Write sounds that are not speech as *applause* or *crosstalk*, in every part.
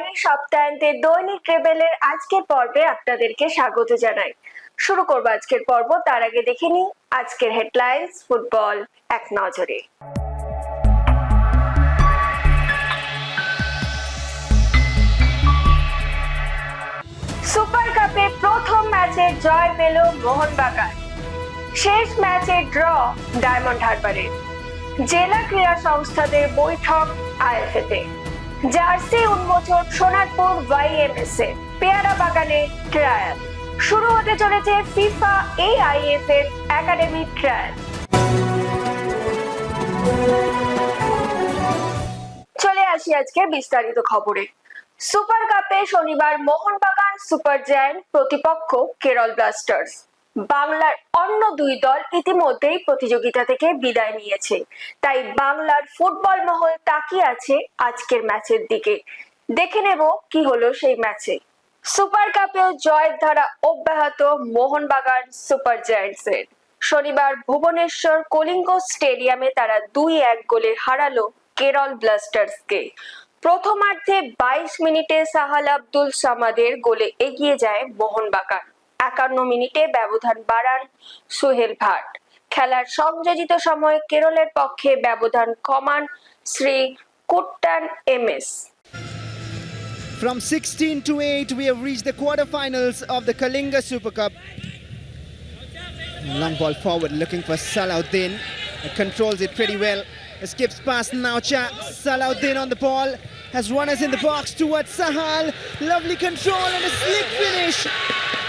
সায়নী সপ্তাহান্তের দৈনিক রেবেলের আজকের পর্বে আপনাদেরকে স্বাগত জানাই। শুরু করব আজকের পর্ব, তার আগে দেখে নিই আজকের হেডলাইন্স, ফুটবল, এক নজরে। সুপার কাপে প্রথম ম্যাচে জয় পেল মোহনবাগান। শেষ ম্যাচে ড্র ডায়মন্ড হারবারের। জেলা ক্রীড়া সংস্থাদের বৈঠক আইএফএতে। জার্সি উন্মোচন সোনারপুর ওয়াইএমএস এ, পেয়ারা বাগানে ট্রায়াল শুরু হতে চলেছে ফিফা এআইএফ এর একাডেমি ট্রায়াল চলে আসি আজকে বিস্তারিত খবরে। সুপার কাপে শনিবার মোহনবাগান সুপার জায়ান্ট প্রতিপক্ষ কেরল ব্লাস্টার্স বাংলার অন্য দুই দল ইতিমধ্যেই প্রতিযোগিতা থেকে বিদায় নিয়েছে। তাই বাংলার ফুটবল মহল তাকিয়ে আছে আজকের ম্যাচের দিকে। দেখে নেব কি হলো সেই ম্যাচে। সুপার কাপেও জয়ের ধারা অব্যাহত মোহনবাগান সুপার জায়ান্টস এর শনিবার ভুবনেশ্বর কলিঙ্গ স্টেডিয়ামে তারা দুই এক গোলে হারালো কেরল ব্লাস্টার্সকে। প্রথমার্ধে বাইশ মিনিটে সাহাল আব্দুল সামাদের গোলে এগিয়ে যায় মোহনবাগান। একান্ন মিনিটে ব্যবধান বাড়ান সোহেল ভাট খেলার সংযোজিত সময়ে কেরলের পক্ষে ব্যবধান কমান Shri Kuttan MS From 16 to 8, we have reached the quarterfinals of the Kalinga Super Cup. Long ball forward, looking for Salahuddin. It controls it pretty well. Skips past Naucha. Salahuddin on the ball. Has runners in the box towards Sahal. Lovely control and a slick finish.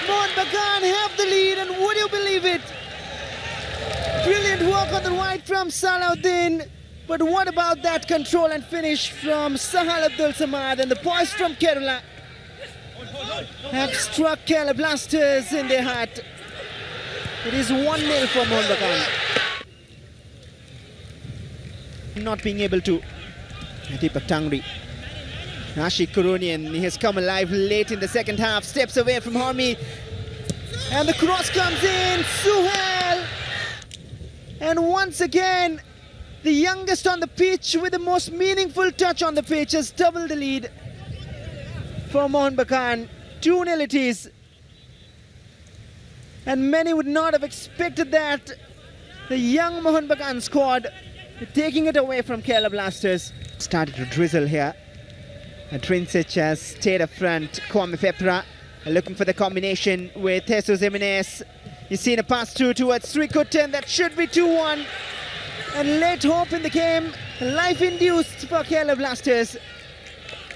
Mohun Bagan have the lead, and would you believe it? Brilliant work on the right from Salahuddin. But what about that control and finish from Sahal Abdul Samad and the boys from Kerala have struck Kerala Blasters in their heart. It is 1 0 for Mohun Bagan. Not being able to. Deepak Tangri. Ashik Kurunian, he has come alive late in the second half, steps away from Hormi. And the cross comes in. Suhail. And once again, the youngest on the pitch with the most meaningful touch on the pitch has doubled the lead for Mohun Bagan. 2 0 it is. And many would not have expected that. The young Mohun Bagan squad taking it away from Kerala Blasters. Started to drizzle here. And Trincic has stayed up front. Kwame Pepra looking for the combination with Jesus Jimenez. You've seen a pass through towards Srikutan. That should be 2 1 and late hope in the game. Life induced for Kerala Blasters.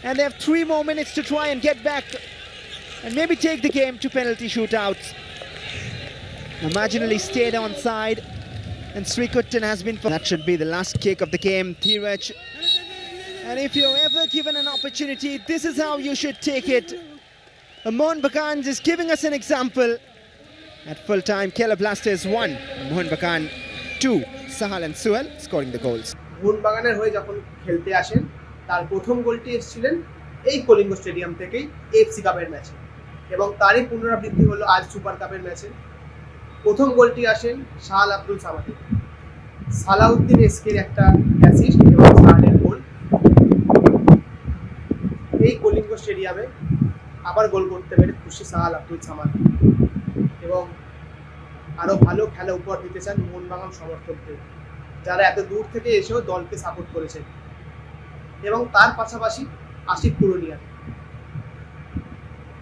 And they have three more minutes to try and get back and maybe take the game to penalty shootouts. Marginally stayed on side. And Srikutan has been. That should be the last kick of the game. Dheeraj. And if you're ever given an opportunity, this is how you should take it. Mohun Bagan is giving us an example. At full time, Kerala Blasters 1, Mohun Bagan 2. Sahal and Suel scoring the goals. মোহনবাগানের হয়ে যখন খেলতে আসেন তার প্রথম গোলটি এসেছিলেন এই কলিঙ্গ স্টেডিয়াম থেকেই এফসি কাপের ম্যাচে এবং তারই পুনরাবৃত্তি হলো আজ সুপার কাপের ম্যাচে প্রথম গোলটি আসেন শাহাল আব্দুল সামাদি সালাউদ্দিন এসকের একটা অ্যাসিস্ট এবং সাহালের গোল এই কলিঙ্গ স্টেডিয়ামে আবার গোল করতে পেরে খুশি সাহাল আব্দুল সামাদ। এবং আরও ভালো খেলা উপহার দিতে চান মোহনবাগান সমর্থকদের, যারা এত দূর থেকে এসেও দলকে সাপোর্ট করেছেন। এবং তার পাশাপাশি আশিক পুরুলিয়া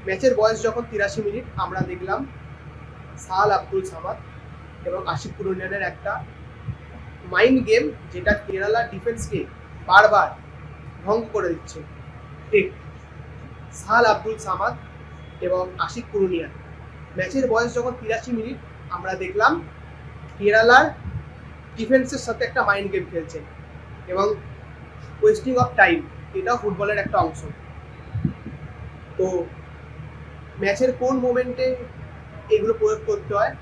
ম্যাচের বয়স যখন তিরাশি মিনিট, আমরা দেখলাম সাহাল আব্দুল সামাদ এবং আশিক পুরুলিয়ানের একটা মাইন্ড গেম যেটা কেরালা ডিফেন্সকে বারবার ভঙ্গ করে দিচ্ছে। ঠিক সাল আব্দুল সামাদ এবং আশিক পুরুলিয়া। ম্যাচের বয়স যখন তিরাশি মিনিট, আমরা দেখলাম কেরালার ডিফেন্সের সাথে একটা মাইন্ড গেম খেলছেন এবং ওয়েস্টিং অফ টাইম এটাও ফুটবলের একটা অংশ। তো ম্যাচের কোন মোমেন্টে এগুলো প্রয়োগ করতে হয়,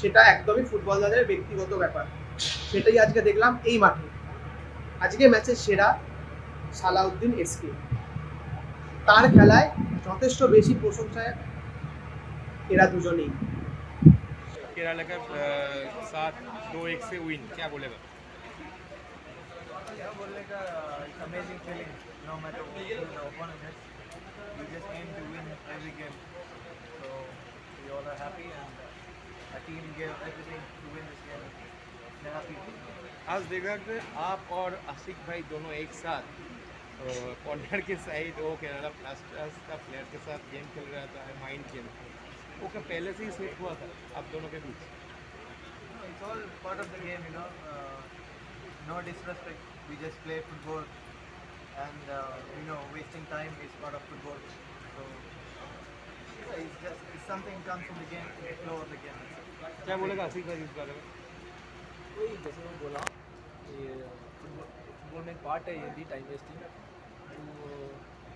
সেটা একদমই ফুটবলারদের ব্যক্তিগত ব্যাপার। সেটাই আজকে দেখলাম এই মাঠে। আজকে ম্যাচের সেরা সালাউদ্দিন এসকে তার খেলায় যথেষ্ট বেশি প্রশংসায় এরা দুজনেই केरला का अ, सात दो एक से विन क्या बोलेगा क्या बोलने का amazing feeling. No matter who the opponent is, you just aim to win every game. So we all are happy, and uh, our team gave everything to win this game. They're happy. आज देखा कि आप और आशिक भाई दोनों एक साथ corner के साइड वो कह रहा था प्लास्टर्स का प्लेयर के साथ गेम खेल रहा था माइंड गेम वो क्या पहले से ही सेट हुआ था आप दोनों के बीच। क्या बोलेगा आशीष भाई इस बारे में? कोई जैसे मैं बोला फुटबॉल में एक पार्ट है ये भी टाइम वेस्टिंग तो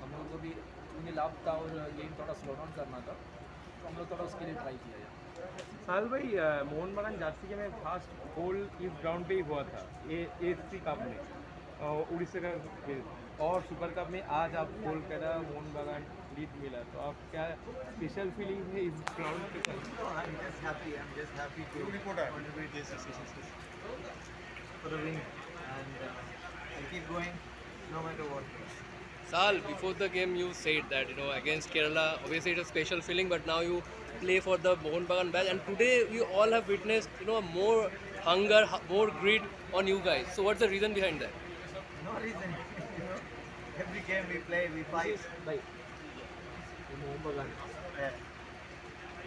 हम लोग को भी उन्हें लाभ था और गेम थोड़ा स्लो डाउन करना था। तो हम लोग थोड़ा उसके लिए ट्राई किया यार साल भाई मोहन बगान जार्सी के में फास्ट गोल इस ग्राउंड पे ही हुआ था ए एफ़ सी कप में। उड़ीसा का खेल। और सुपर कप में आज आप गोल करा मोहन बगान जीत मिला। तो आप क्या स्पेशल फीलिंग है इस ground this for the win, and uh, I'll keep going no matter what. Sal, before the game you said that you know against Kerala, obviously it's a special feeling, but now you play for the Mohun Bagan badge, and today we all have witnessed you know more hunger, hu- more greed on you guys. So what's the reason behind that? No reason, you know. *laughs* Every game we play, we fight. भाई ये मोहन बगान Yeah.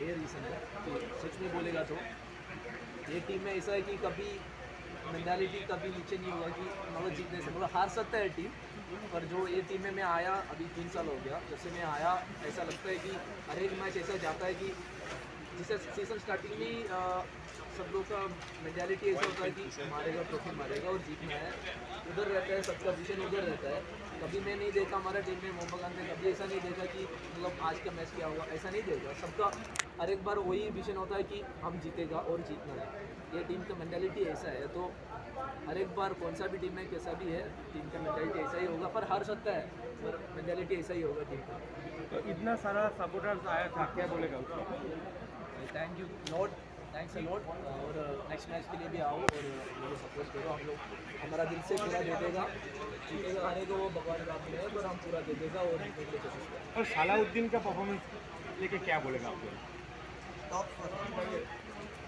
ये reason है कि सच में बोलेगा तो ये टीम में ऐसा है कि कभी मेंटालिटी कभी नीचे नहीं होगा कि मतलब जीतने से मतलब हार सकता है टीम पर जो ये टीम में मैं आया, अभी तीन साल हो गया। जब से मैं आया, ऐसा लगता है कि हर एक मैच ऐसा जाता है कि जैसे सीज़न स्टार्टिंग में सब लोग का मेंटालिटी ऐसा होता है कि मारेगा ट्रॉफी मारेगा और जीतना है। उधर रहता है, सबका विजन उधर रहता है। कभी मैं नहीं देखा हमारा टीम में, मोहम्मद खान ने कभी ऐसा नहीं देखा कि मतलब आज का मैच क्या हुआ, ऐसा नहीं देखा। सबका हर एक बार वही विजन होता है कि हम जीतेगा और जीतना है। ये टीम का मेंटालिटी ऐसा है तो हर एक बार कौन सा भी टीम है कैसा भी है टीम का मेंटालिटी ऐसा ही होगा पर हार सकता है पर मेंटालिटी ऐसा ही होगा टीम का। तो इतना सारा सपोर्टर्स आया था क्या बोलेगा उसको? Thank you lot thanks a lot और नेक्स्ट मैच के लिए भी आओ और मुझे सपोर्ट करो हम लोग। हमारा दिल से पूरा दे देगा जीतेगा हारे को वो भगवान का है पर हम पूरा दे देगा और जीतने की कोशिश करेंगे। और सलाउद्दीन का परफॉर्मेंस लेके क्या बोलेगा आपको? For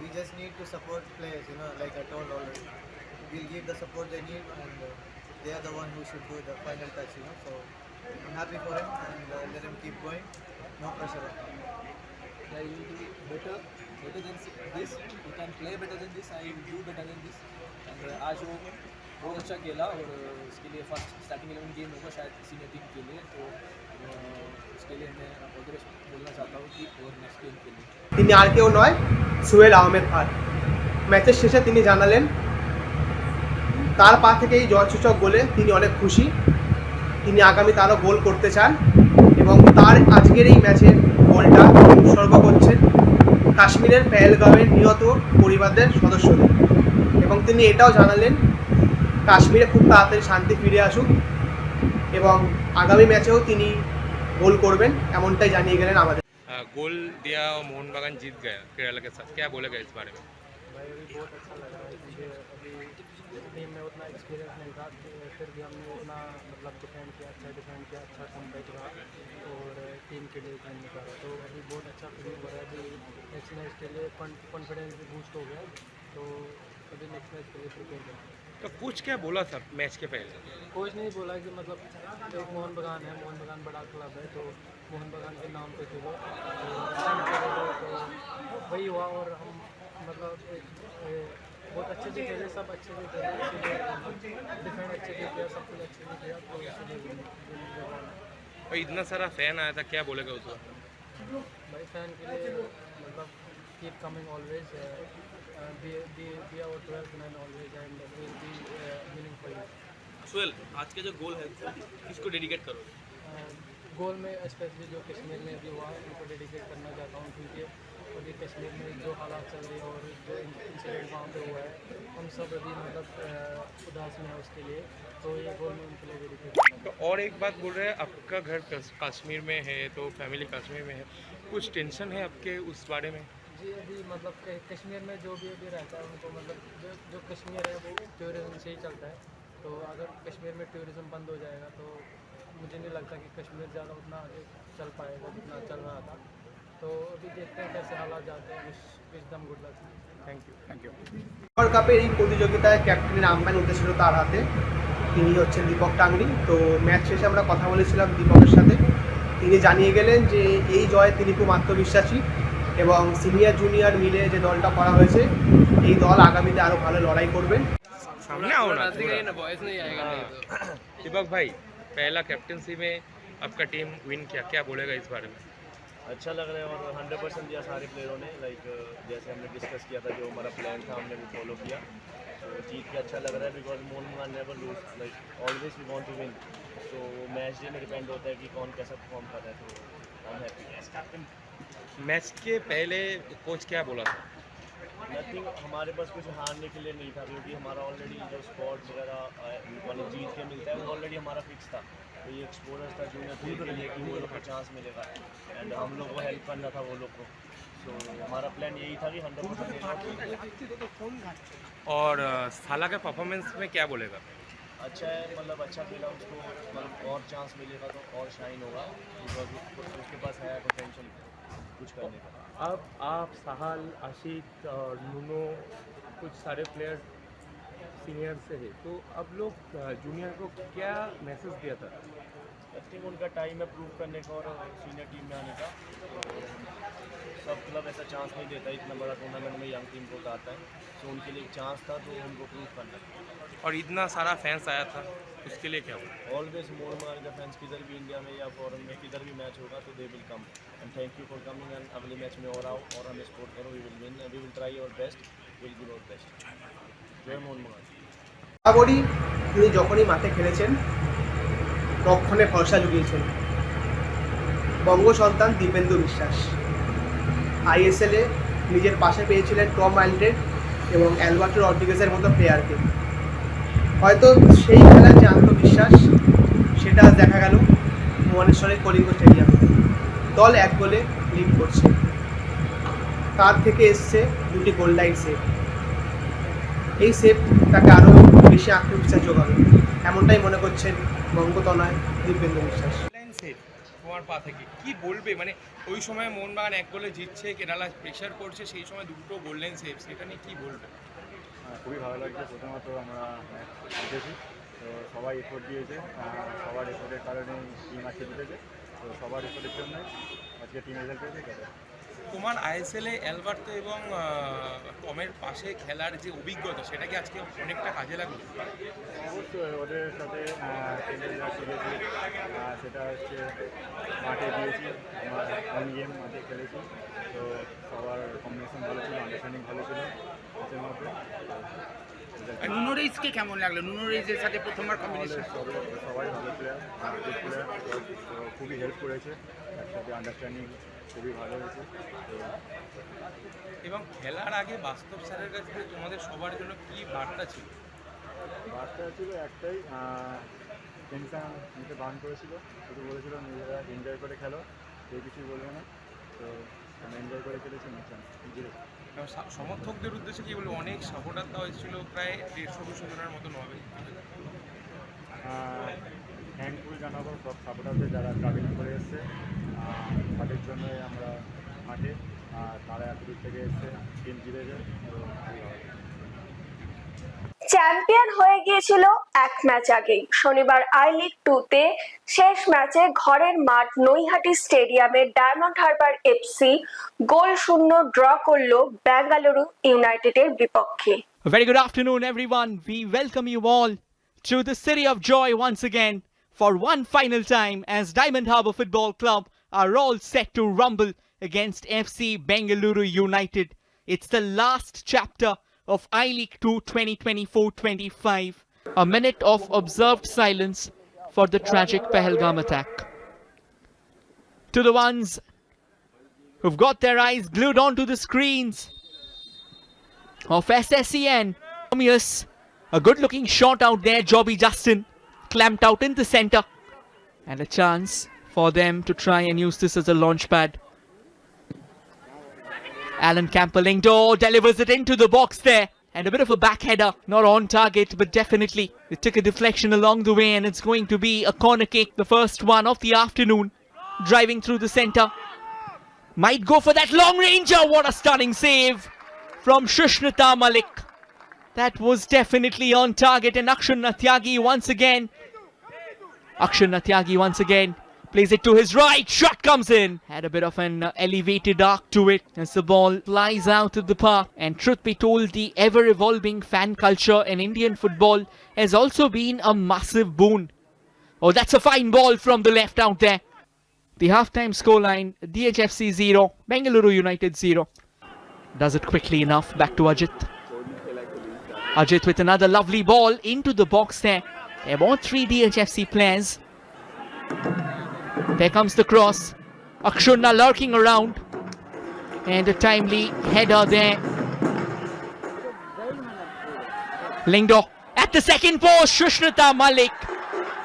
We just need to support players, you know, like I told already. We'll give the support they need, and uh, they are the one who should do the final touch, you know. So I'm happy for him, and uh, let him keep going. No pressure on him. I will do better, better than this. You can play better than this. I will do better than this. And uh, आज वो बहुत अच्छा खेला और uh, उसके लिए first starting eleven game होगा शायद सीनियर टीम के लिए तो uh, उसके लिए मैं ऑल बोलना चाहता हूँ कि और नेक्स्ट गेम के लिए তিনি আর কেউ নয় সুহেল আহমেদ খান। ম্যাচের শেষে তিনি জানালেন, তার পা থেকে এই জয়সূচক গোলে তিনি অনেক খুশি। তিনি আগামী আরও গোল করতে চান এবং তার আজকের এই ম্যাচের গোলটা উৎসর্গ করছেন কাশ্মীরের পেহেলগাঁওয়ের নিহত পরিবারদের সদস্যদের। এবং তিনি এটাও জানালেন, কাশ্মীরে খুব তাড়াতাড়ি শান্তি ফিরে আসুক এবং আগামী ম্যাচেও তিনি গোল করবেন, এমনটাই জানিয়ে গেলেন আমাদের। गोल दिया और मोहन बागान जीत गया केरला के साथ। क्या बोलेगा इस बारे में? भाई, अभी बहुत अच्छा लग रहा है। अभी टीम में उतना एक्सपीरियंस नहीं था तो फिर भी हमने उतना मतलब डिफेंड किया अच्छा डिफेंड किया अच्छा कम कम्बैक रहा और टीम के लिए गेम निकाला तो अभी बहुत अच्छा फीलिंग हो रहा है। अभी नेक्स्ट मैच के लिए कॉन्फिडेंस भी बूस्ट हो गया। तो अभी नेक्स्ट मैच के लिए प्रिपेयर करेंगे तो कुछ क्या बोला था मैच के पहले? कोच नहीं बोला कि मतलब एक मोहन बगान है मोहन बगान बड़ा क्लब है तो मोहन बगान के नाम पे खेलो तो defend करोगे तो वही हुआ और हम मतलब बहुत अच्छे से खेले सब अच्छे से खेले डिफेंड अच्छे से किया सब कुछ अच्छे से किया तो। और इतना सारा फ़ैन आया था क्या बोलेगा उसको भाई फ़ैन के लिए मतलब कीप कमिंग ऑलवेज आज के जो गोल है किसको डेडिकेट करो गोल में स्पेशली जो कश्मीर में अभी हुआ उनको डेडिकेट करना चाहता हूँ क्योंकि अभी कश्मीर में जो हालात चल रहे हैं और जो इंसिडेंट वहाँ पे हुआ है हम सब अभी मतलब उदास में है उसके लिए तो ये गोल में उनके लिए डेडिकेट तो और एक बात बोल रहे हैं आपका घर कश्मीर में है तो फैमिली कश्मीर में है कुछ टेंशन है आपके उस बारे में? जी अभी मतलब क- कश्मीर में जो भी अभी रहता है उनको मतलब जो जो कश्मीर है वो टूरिज्म से ही चलता है तो अगर कश्मीर में टूरिज़्म बंद हो जाएगा तो मुझे नहीं लगता कि कश्मीर ज़्यादा उतना आगे चल पाएगा जितना चल रहा था तो अभी देखते हैं कैसे हालात जाते हैं wish wish them good luck thank you thank you super কাপের এই প্রতিযোগিতায় ক্যাপ্টেনের আহ্বান উঠেছিল তার হাতে তিনি হচ্ছেন দীপক টাংরি তো ম্যাচ শেষে আমরা কথা বলেছিলাম দীপকের সাথে তিনি জানিয়ে গেলেন যে এই জয়ে তিনি খুব আত্মবিশ্বাসী এবং সিনিয়র জুনিয়র মিলে যে দলটা করা হয়েছে এই দল আগামীতে আরও ভালো লড়াই করবেন सामने आओ ना थोड़ा। ना बॉयज नहीं आएगा नहीं तो दीपक भाई पहला कैप्टनसी में आपका टीम विन किया क्या बोलेगा इस बारे में अच्छा लग रहा है और हंड्रेड परसेंट दिया सारे प्लेयरों ने लाइक जैसे हमने डिस्कस किया था जो हमारा प्लान था हमने वो फॉलो किया तो जीत के अच्छा लग रहा है बिकॉज मोन man never lose like always we want to win तो मैच डे में डिपेंड होता है कि कौन कैसा परफॉर्म कर रहा है तो आई एम हैप्पी मैच के पहले कोच क्या बोला था? नथिंग हमारे पास कुछ हारने के लिए नहीं था क्योंकि हमारा ऑलरेडी जो स्पॉट वगैरह मतलब जीत के मिलता है वो ऑलरेडी हमारा फिक्स था। तो ये एक्सपोजर था जूनियर टीम के लिए कि वो लोग को चांस मिलेगा। एंड हम लोग को हेल्प करना था वो लोग को। तो हमारा प्लान यही था कि हंड्रेड परसेंट और साला के परफॉर्मेंस में क्या बोलेगा? अच्छा है मतलब अच्छा खेला उसको मतलब और चांस मिलेगा तो और शाइन होगा। उसके पास है पोटेंशियल कुछ करने का। अब आप सहाल आशिक और नूनो कुछ सारे प्लेयर सीनियर से है। तो अब लोग जूनियर को क्या मैसेज दिया था? आई थिंक उनका टाइम है प्रूव करने का और सीनियर टीम में आने का। तो सब क्लब ऐसा चांस नहीं देता इतना बड़ा टूर्नामेंट में यंग टीम को आता है। सो उनके लिए एक चांस था तो उनको प्रूव करना। और इतना सारा फैंस आया था। उसके लिए क्या हुआ ऑलवेज मोर मार का फैंस किधर भी इंडिया में या फॉरन में किधर भी मैच होगा तो they will come and thank you for coming and अगले मैच में और आओ और हमें सपोर्ट करो we will win we will try our best will give our best जय मोहन मोहन বরাবরই তিনি যখনই মাঠে খেলেছেন রক্ষণে ভরসা জুগিয়েছেন বঙ্গ সন্তান দীপেন্দু বিশ্বাস আইএসএলে নিজের পাশে পেয়েছিলেন টম আইল্ডের এবং অ্যালবার্টো রড্রিগেজের মতো প্লেয়ারকে হয়তো সেই খেলার যে আত্মবিশ্বাস সেটা দেখা গেল ভুবনেশ্বরের কলিঙ্গ স্টেডিয়ামে দল এক গোলে লিড করছে। তার থেকে এসছে দুটি গোল লাইন সেভ এই সেভ তাকে আরও বেশি আত্মবিশ্বাস যোগাবে। এমনটাই মনে করছেন বঙ্গতনয় দীপেন্দ্র বিশ্বাস। লাইন সেভ তোমার পা থেকে। কি বলবে? মানে ওই সময় মোহনবাগান এক গোলে জিতছে কেরালা প্রেশার করছে সেই সময় দুটো গোল্ডেন সেভ সেটা নিয়ে কি বলবে? খুবই ভালো লাগছে। প্রথমত আমরা জিতেছি। তো সবাই এফোর্ট দিয়েছে সবার এফোর্টের কারণে টিম আজকে জিতেছে। তো সবার এফোর্টের জন্যই আজকে টিম রেজাল্ট পেয়েছে তোমার আইএসএলে অ্যালবার্তো এবং টমের পাশে খেলার যে অভিজ্ঞতা সেটা কি আজকে অনেকটা কাজে লাগবে অবশ্যই ওদের সাথে সেটা হচ্ছে মাঠে দিয়েছি আমার অন গেম মাঠে খেলেছি। তো সবার কম্বিনেশন ভালো ছিল আন্ডারস্ট্যান্ডিং ভালো ছিল মধ্যে। নুনো রেইসকে কেমন লাগল? নুনো রেইসের সাথে প্রথমবার কম্বিনেশন সবাই সবাই ভালো প্লেয়ার গুড প্লেয়ার খুবই হেল্প করেছে। একসাথে আন্ডারস্ট্যান্ডিং খুবই ভালো হয়েছে। তো এবং খেলার আগে বাস্তব স্যারের কাছে তোমাদের সবার জন্য কি বার্তা ছিল? বার্তা ছিল একটাই টেনশন নিতে বান করেছিল। শুধু বলেছিল নিজেরা এনজয় করে খেলো কেউ কিছুই বলবে না। তো আমরা এনজয় করে খেলেছি ম্যাচ জিরো এবং সা- সমর্থকদের উদ্দেশ্যে কি বলব অনেক সাপোর্টার দেওয়া হয়েছিল প্রায় দেড়শো, দুশো জনের মতন হবে। থ্যাংকফুল জানাব সব সাপোর্টারদের যারা ট্রাভেল করে এসছে। তাদের জন্যই আমরা মাঠে আর তারা এত দূর থেকে এসছে টিম জিতেছে চ্যাম্পিয়ন হয়ে গিয়েছিল এক ম্যাচ আগেই শনিবার আই লিগ টুতে শেষ ম্যাচে ঘরের মাঠ নৈহাটি স্টেডিয়ামে ডায়মন্ড হারবার এফসি গোল শূন্য ড্র করলো বেঙ্গালুরু ইউনাইটেডের বিপক্ষে A very good afternoon, everyone. We welcome you all to the City of Joy once again for one final time as Diamond Harbour Football Club are all set to rumble against FC Bengaluru United. It's the last chapter of I League 2 2024-25. A minute of observed silence for the tragic Pahalgam attack. To the ones who've got their eyes glued onto the screens, of SSEN. A good looking shot out there, Jobby Justin clamped out in the center. And a chance for them to try and use this as a launch pad. Alan Campbell door delivers it into the box there. And a bit of a back header, not on target, but definitely it took a deflection along the way, and it's going to be a corner kick, the first one of the afternoon, driving through the center. Might go for that long ranger. What a stunning save from Shushnata Malik. That was definitely on target, and Akshan Natyagi once again. Akshan Natyagi once again plays it to his right. Shot comes in. Had a bit of an uh, elevated arc to it as the ball flies out of the park. And truth be told, the ever evolving fan culture in Indian football has also been a massive boon. Oh, that's a fine ball from the left out there. The halftime scoreline DHFC 0, Bengaluru United 0. Does it quickly enough. Back to Ajit. Ajit with another lovely ball into the box there. There are three DHFC players. There comes the cross. Akshurna lurking around. And a timely header there. Lingdo at the second post. Shushnata Malik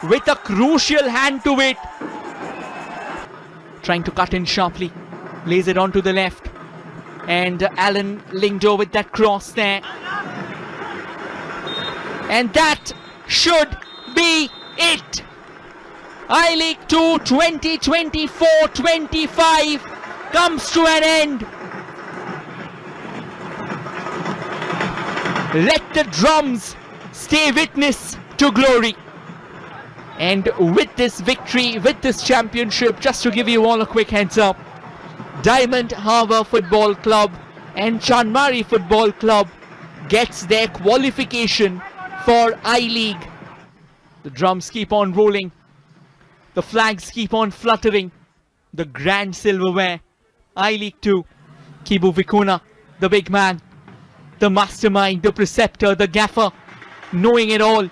with a crucial hand to it. Trying to cut in sharply. Lays it onto the left. And Alan Lingdo with that cross there. And that should be it. I League 2 2024 25 comes to an end. Let the drums stay witness to glory. And with this victory, with this championship, just to give you all a quick heads up, Diamond Harbour Football Club and Chanmari Football Club gets their qualification for I League. The drums keep on rolling. The flags keep on fluttering. The grand silverware. I League 2. Kibu Vikuna, the big man. The mastermind, the preceptor, the gaffer. Knowing it all.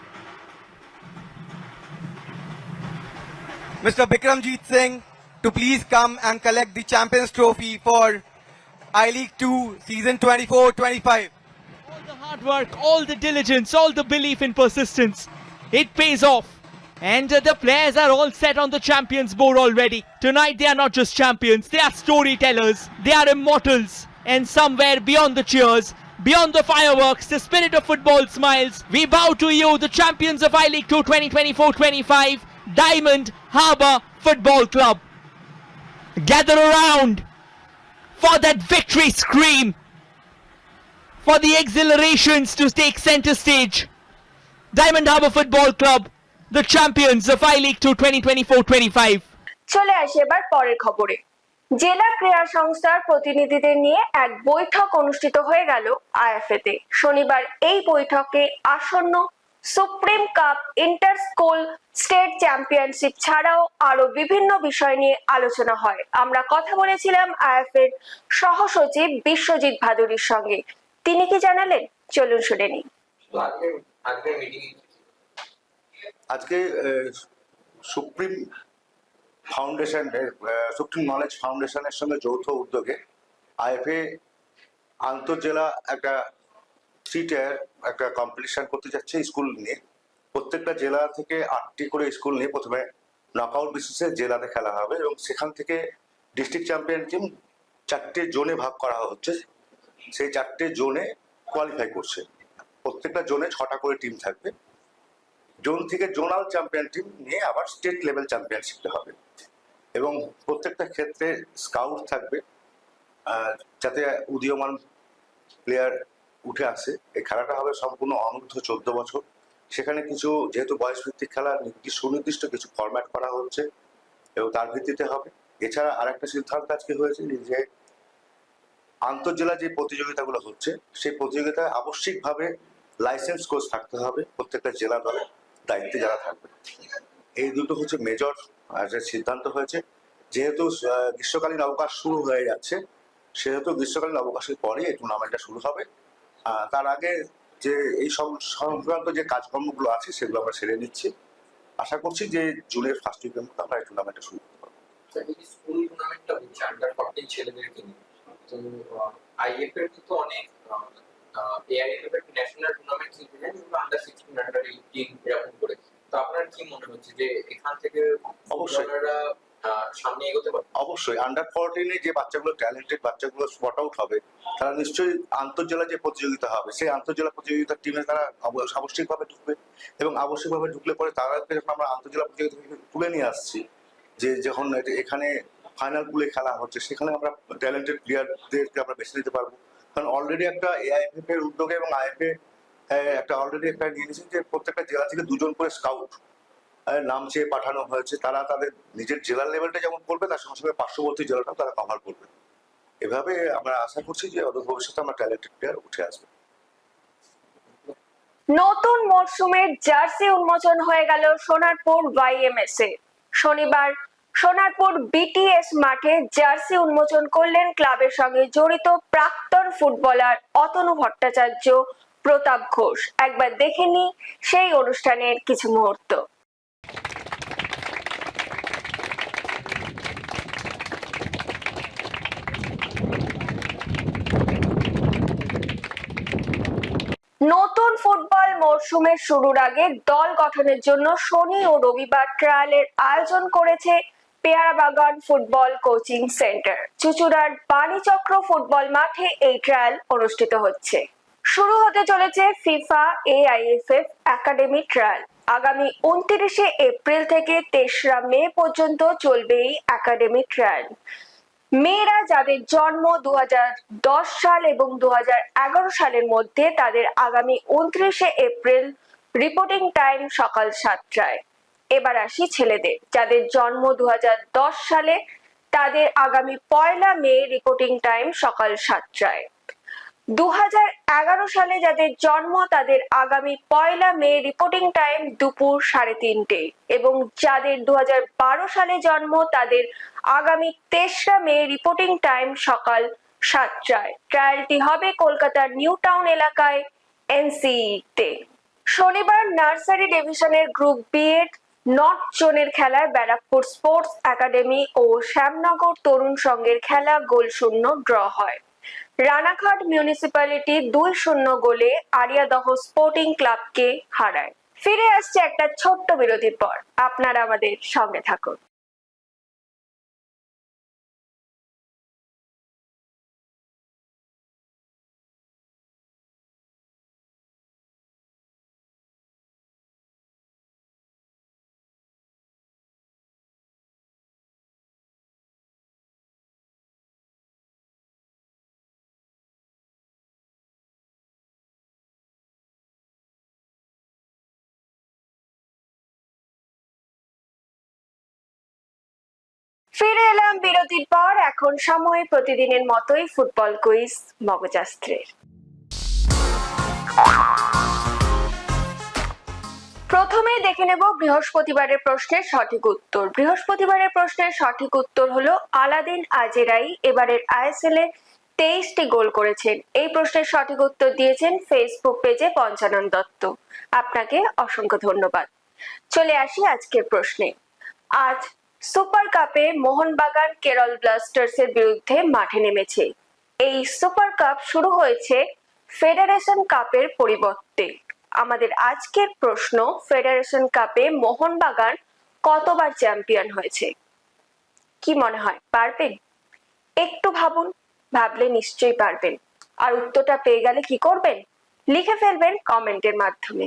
Mr. Bikramjeet Singh to please come and collect the Champions Trophy for I League 2 season 24-25. All the hard work, all the diligence, all the belief in persistence. It pays off. And the players are all set on the champions board already. Tonight they are not just champions, they are storytellers, they are immortals. And somewhere beyond the cheers, beyond the fireworks, the spirit of football smiles. We bow to you, the champions of I League 2 2024-25, Diamond Harbour Football Club. Gather around for that victory scream, for the exhilarations to take center stage. Diamond Harbour Football Club, the champions of I League 2 2024-25. চলে আসি এবার পরের খবরে। জেলা ক্রীড়া সংস্থার প্রতিনিধিদের নিয়ে এক বৈঠক অনুষ্ঠিত হয়ে গেল আইএফএতে। শনিবার এই বৈঠকে আসন্ন supreme cup inter school state championship ছাড়াও আরও বিভিন্ন বিষয় নিয়ে আলোচনা হয়। আমরা কথা বলেছিলাম আইএফ এর সহসচিব বিশ্বজিৎ ভাদুরীর সঙ্গে। তিনি কি জানালেন? চলুন শুনে নিই। আজকে আহ, সুপ্রিম ফাউন্ডেশন সুপ্রিম নলেজ ফাউন্ডেশনের সঙ্গে যৌথ উদ্যোগে আইএফএ আন্তর্জেলা একটা থ্রি টায়ার একটা কম্পিটিশন করতে যাচ্ছে স্কুল নিয়ে। প্রত্যেকটা জেলা থেকে আটটি করে স্কুল নিয়ে প্রথমে নকআউট বেসিসে জেলাতে খেলা হবে এবং সেখান থেকে ডিস্ট্রিক্ট চ্যাম্পিয়ন টিম চারটে জোনে ভাগ করা হচ্ছে। সেই চারটে জোনে কোয়ালিফাই করছে। প্রত্যেকটা জোনে ছটা করে টিম থাকবে। জোন থেকে জোনাল চ্যাম্পিয়ন টিম নিয়ে আবার স্টেট লেভেল চ্যাম্পিয়নশিপে হবে। এবং প্রত্যেকটা ক্ষেত্রে স্কাউট থাকবে যাতে উদীয়মান প্লেয়ার উঠে আসে। এই খেলাটা হবে সম্পূর্ণ অনূর্ধ্ব চোদ্দ বছর। সেখানে কিছু, যেহেতু বয়স ভিত্তিক খেলা সুনির্দিষ্ট কিছু ফরম্যাট করা হচ্ছে এবং তার ভিত্তিতে হবে। এছাড়া আরেকটা সিদ্ধান্ত আজকে হয়েছে যে আন্তর্জেলা যে প্রতিযোগিতাগুলো হচ্ছে, সেই প্রতিযোগিতায় আবশ্যিকভাবে লাইসেন্স কোর্স থাকতে হবে প্রত্যেকটা জেলা দলের দায়িত্বে যারা থাকবে। এই দুটো হচ্ছে মেজর সিদ্ধান্ত হয়েছে। যেহেতু গ্রীষ্মকালীন অবকাশ শুরু হয়ে যাচ্ছে, সেহেতু গ্রীষ্মকালীন অবকাশের পরে এই টুর্নামেন্টটা শুরু হবে। তার আগে যে এই সব সংক্রান্ত যে কাজকর্মগুলো আছে, সেগুলো আমরা সেরে নিচ্ছি। আশা করছি যে জুনের ফার্স্ট উইকের মধ্যে আমরা এই টুর্নামেন্টটা শুরু করতে পারব। ছেলেদেরকে নিয়ে, তো আইএফ এর তো অনেক এআইএফ এর ন্যাশনাল টুর্নামেন্ট ছিল যেগুলো আন্ডার সিক্সটিন আন্ডার এইটিন এরকম করে। তো আপনার কি মনে হচ্ছে যে এখান থেকে অবশ্যই। সামনে এগোতে পারবে? অবশ্যই। আন্ডার ফোরটিনে যে বাচ্চাগুলো ট্যালেন্টেড বাচ্চাগুলো স্পট আউট হবে তারা নিশ্চয়ই আন্তর্জেলা যে প্রতিযোগিতা হবে সেই আন্তর্জেলা প্রতিযোগিতার টিমে তারা আব- আবশ্যিকভাবে ঢুকবে এবং আবশ্যিকভাবে ঢুকলে পরে তাদেরকে যখন আমরা আন্তর্জেলা প্রতিযোগিতা থেকে তুলে নিয়ে আসছি যে যখন এখানে ফাইনাল পুলে খেলা হচ্ছে সেখানে আমরা ট্যালেন্টেড প্লেয়ারদেরকে আমরা বেছে নিতে পারব। কারণ অলরেডি একটা এআইএফএফ এর উদ্যোগে এবং আইএফএ একটা অলরেডি একটা নিয়ে নিয়েছে যে প্রত্যেকটা জেলা থেকে দুজন করে স্কাউট নাম চেয়ে পাঠানো হয়েছে। তারা তাদের নিজের জেলার লেভেলটা যেমন করবে, তার সঙ্গে সঙ্গে পার্শ্ববর্তী জেলাটাও তারা কভার করবে। এভাবে আমরা আশা করছি যে অদূর ভবিষ্যতে আমরা ট্যালেন্টেড প্লেয়ার উঠে আসবে। নতুন মরশুমের জার্সি উন্মোচন হয়ে গেল সোনারপুর ওয়াইএমএস এ শনিবার সোনারপুর বিটিএস মাঠে জার্সি উন্মোচন করলেন ক্লাবের সঙ্গে জড়িত প্রাক্তন ফুটবলার অতনু ভট্টাচার্য প্রতাপ ঘোষ। একবার দেখে নি সেই অনুষ্ঠানের কিছু মুহূর্ত। নতুন ফুটবল মরশুমের শুরুর আগে দল গঠনের জন্য শনি ও রবিবার ট্রায়ালের আয়োজন করেছে পেয়ারাবাগান ফুটবল কোচিং সেন্টার। চুচুড়ার বাণীচক্র ফুটবল মাঠে এই ট্রায়াল অনুষ্ঠিত হচ্ছে। শুরু হতে চলেছে ফিফা এআইএফএফ একাডেমি ট্রায়াল আগামী উনত্রিশে এপ্রিল থেকে তেসরা মে পর্যন্ত চলবে এই একাডেমি ট্রায়াল মেয়েরা যাদের জন্ম দু হাজার দশ সাল এবং দু হাজার এগারো সালের মধ্যে, তাদের আগামী উনত্রিশে এপ্রিল রিপোর্টিং টাইম সকাল সাতটায়। এবার আসি ছেলেদের। যাদের জন্ম দু হাজার দশ সালে, তাদের আগামী পয়লা মে রিপোর্টিং টাইম সকাল সাতটায়। দু হাজার এগারো সালে যাদের জন্ম, তাদের আগামী পয়লা মে রিপোর্টিং টাইম দুপুর সাড়ে তিনটে। এবং যাদের দু হাজার বারো সালে জন্ম, তাদের আগামী তেসরা মে রিপোর্টিং টাইম সকাল সাতটায়। ট্রায়ালটি হবে কলকাতার নিউ টাউন এলাকায় এনসিই তে শনিবার নার্সারি ডিভিশনের গ্রুপ বি এর নর্থ জোনের খেলায় ব্যারাকপুর স্পোর্টস একাডেমি ও শ্যামনগর তরুণ সংঘের খেলা গোল শূন্য ড্র হয়। রানাঘাট মিউনিসিপ্যালিটি দুই শূন্য গোলে আরিয়াদহ স্পোর্টিং ক্লাবকে হারায়। ফিরে আসছে একটা ছোট্ট বিরতির পর। আপনারা আমাদের সঙ্গে থাকুন। ফিরে এলাম বিরতির পর। এখন সময় প্রতিদিনের মতোই ফুটবল কুইজ মগজাস্ত্রের। প্রথমে দেখে নেব বৃহস্পতিবারের প্রশ্নের সঠিক উত্তর। বৃহস্পতিবারের প্রশ্নের সঠিক উত্তর হলো আলাদিন আজেরাই। এবারের আইএসএল এ তেইশটি গোল করেছেন। এই প্রশ্নের সঠিক উত্তর দিয়েছেন ফেসবুক পেজে পঞ্চানন দত্ত। আপনাকে অসংখ্য ধন্যবাদ। চলে আসি আজকের প্রশ্নে। আজ সুপার কাপে মোহনবাগান কেরল ব্লাস্টার্স এর বিরুদ্ধে মাঠে নেমেছে। এই সুপার কাপ শুরু হয়েছে ফেডারেশন কাপের পরিবর্তে। আমাদের আজকের প্রশ্ন, ফেডারেশন কাপে মোহনবাগান কতবার চ্যাম্পিয়ন হয়েছে? কি মনে হয়, পারবেন? একটু ভাবুন, ভাবলে নিশ্চয়ই পারবেন। আর উত্তরটা পেয়ে গেলে কি করবেন? লিখে ফেলবেন কমেন্টের মাধ্যমে।